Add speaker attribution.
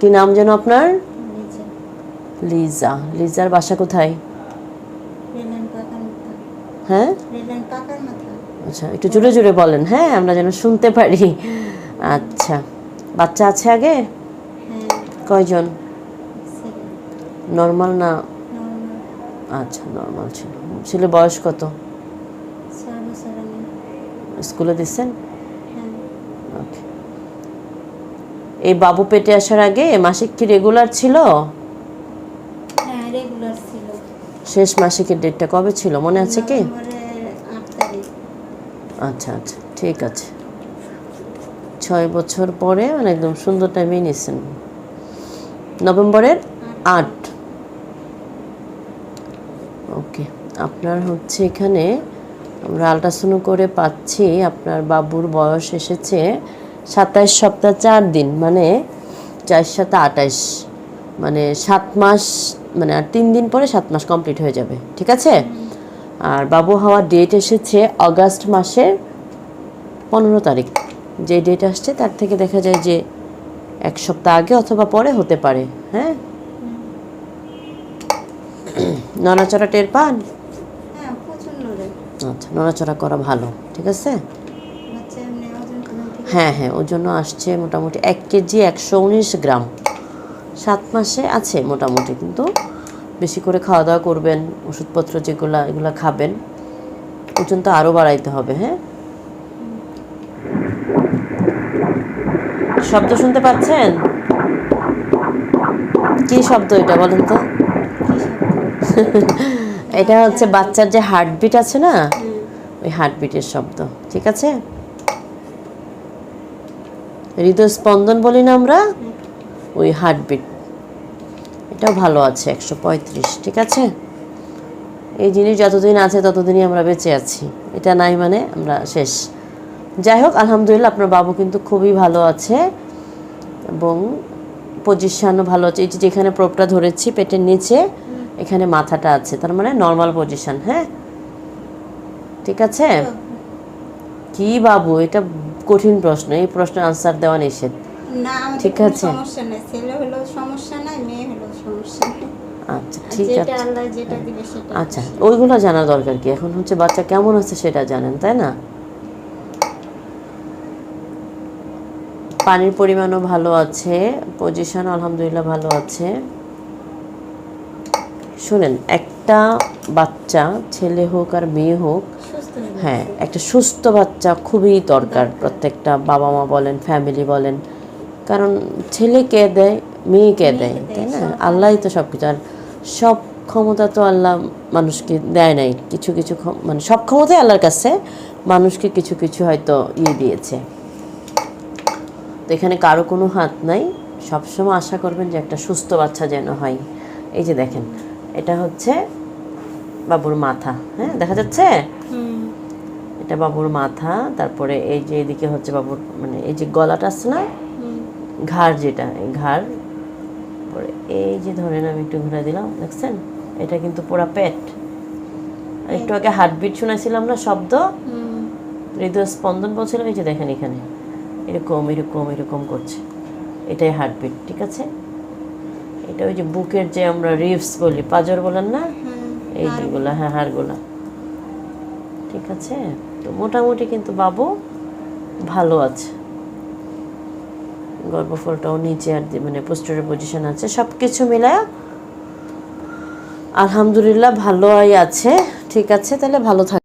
Speaker 1: কি নাম যেন আপনার?
Speaker 2: লিজা।
Speaker 1: লিজা। লিজার বাসা কোথায়? হ্যাঁ? আচ্ছা একটু জোরে জোরে বলেন। হ্যাঁ আমরা যেন শুনতে পারি। আচ্ছা। বাচ্চা আছে আগে?
Speaker 2: হ্যাঁ।
Speaker 1: কয়জন? নর্মাল না? আচ্ছা নর্মাল ছিল। ছেলে বয়স কত? স্কুলে দিচ্ছেন
Speaker 2: হ্যাঁ
Speaker 1: ওকে এই বাবু পেটে আসার আগে মাসিক কি রেগুলার ছিল?
Speaker 2: হ্যাঁ ছিল।
Speaker 1: শেষ মাসিকের ডেটটা কবে ছিল? মনে আছে কি? আচ্ছা আচ্ছা ঠিক আছে। ছয় বছর পরে মানে একদম সুন্দর টাইমেই নিয়েছেন নভেম্বরের আট। ওকে আপনার হচ্ছে এখানে আমরা আল্ট্রাসাউন্ড করে পাচ্ছি আপনার বাবুর বয়স এসেছে সাতাইশ সপ্তাহ চার দিন মানে চার সাথে আটাইশ মানে সাত মাস মানে আর তিন দিন পরে সাত মাস কমপ্লিট হয়ে যাবে ঠিক আছে? আর বাবু হওয়ার ডেট এসেছে অগাস্ট মাসের পনেরো তারিখ। যে ডেট আসছে তার থেকে দেখা যায় যে এক সপ্তাহ আগে অথবা পরে হতে পারে হ্যাঁ? নড়াচড়া টের পান?
Speaker 2: হ্যাঁ
Speaker 1: আচ্ছা নড়াচড়া করা ভালো ঠিক আছে? হ্যাঁ হ্যাঁ ওর জন্য আসছে মোটামুটি এক কেজি একশো উনিশ গ্রাম। সাত মাসে আছে মোটামুটি কিন্তু বেশি করে খাওয়া দাওয়া করবেন ওষুধপত্র যেগুলো এগুলো খাবেন ওজন তো আরও বাড়াইতে হবে হ্যাঁ? শব্দ শুনতে পাচ্ছেন? কি শব্দ এটা বলেন তো? এটা হচ্ছে বাচ্চার যে হার্টবিট আছে না? ওই হার্টবিটের শব্দ ঠিক আছে? হৃদয় স্পন্দন বলি না আমরা ওই হার্টবিট এটাও ভালো আছে একশো পঁয়ত্রিশ ঠিক আছে? এই জিনিস যতদিন আছে ততদিনই আমরা বেঁচে আছি। এটা নাই মানে আমরা শেষ। যাই হোক আলহামদুলিল্লাহ আপনার বাবু কিন্তু খুবই ভালো আছে এবং পজিশানও ভালো আছে। এই যে যেখানে প্রোপটা ধরেছি পেটের নিচে এখানে মাথাটা আছে। তার মানে নর্মাল পজিশন হ্যাঁ? ঠিক আছে? কি বাবু এটা কঠিন প্রশ্ন এই প্রশ্নের আনসার দেওয়া নিষেধ। ঠিক আছে। আচ্ছা ঠিক আছে। আচ্ছা ওইগুলো জানার দরকার কি? এখন হচ্ছে বাচ্চা কেমন আছে সেটা জানেন তাই না? পানির পরিমাণও ভালো আছে পজিশন আলহামদুলিল্লাহ ভালো আছে। শুনেন একটা বাচ্চা ছেলে হোক আর মেয়ে হোক
Speaker 2: হয়ে
Speaker 1: একটা সুস্থ বাচ্চা খুবই দরকার প্রত্যেকটা বাবা মা বলেন ফ্যামিলি বলেন। কারণ ছেলে কে দেয় মেয়ে কে দেয় তাই না? আল্লাহই তো সব কিছু আর সব ক্ষমতা তো আল্লাহ মানুষকে দেয় নাই। কিছু কিছু মানে সব ক্ষমতাই আল্লাহর কাছে। মানুষকে কিছু কিছু হয়তো ইয়ে দিয়েছে। তো এখানে কারও কোনো হাত নাই। সবসময় আশা করবেন যে একটা সুস্থ বাচ্চা যেন হয়। এই যে দেখেন এটা হচ্ছে বাবুর মাথা হ্যাঁ? দেখা যাচ্ছে? এটা বাবুর মাথা তারপরে এই যে এদিকে হচ্ছে বাবুর মানে এই যে গলাটা আছে না? ঘাড় যেটা এই ঘাড়। পরে এই যে ধরেন আমি একটু ঘুরে দিলাম দেখছেন? এটা কিন্তু পুরা পেট। একটু আগে হার্টবিট শুনেছিলাম না শব্দ? হৃদয় স্পন্দন বলছিলাম এই যে দেখেন এখানে। এরকম এরকম এরকম করছে। এটাই হার্টবিট ঠিক আছে? এটা ওই যে বুকের যে আমরা রিভস বলি পাজর বলেন না? এই যেগুলো হ্যাঁ হাড়গুলা। ঠিক আছে? তো মোটামুটি কিন্তু বাবু ভালো আছে। গর্ভফলটাও নিচে আর মানে পোস্টারের পজিশন আছে। সব কিছু মিলায় আলহামদুলিল্লাহ ভালোই আছে। ঠিক আছে? তাহলে ভালো থাক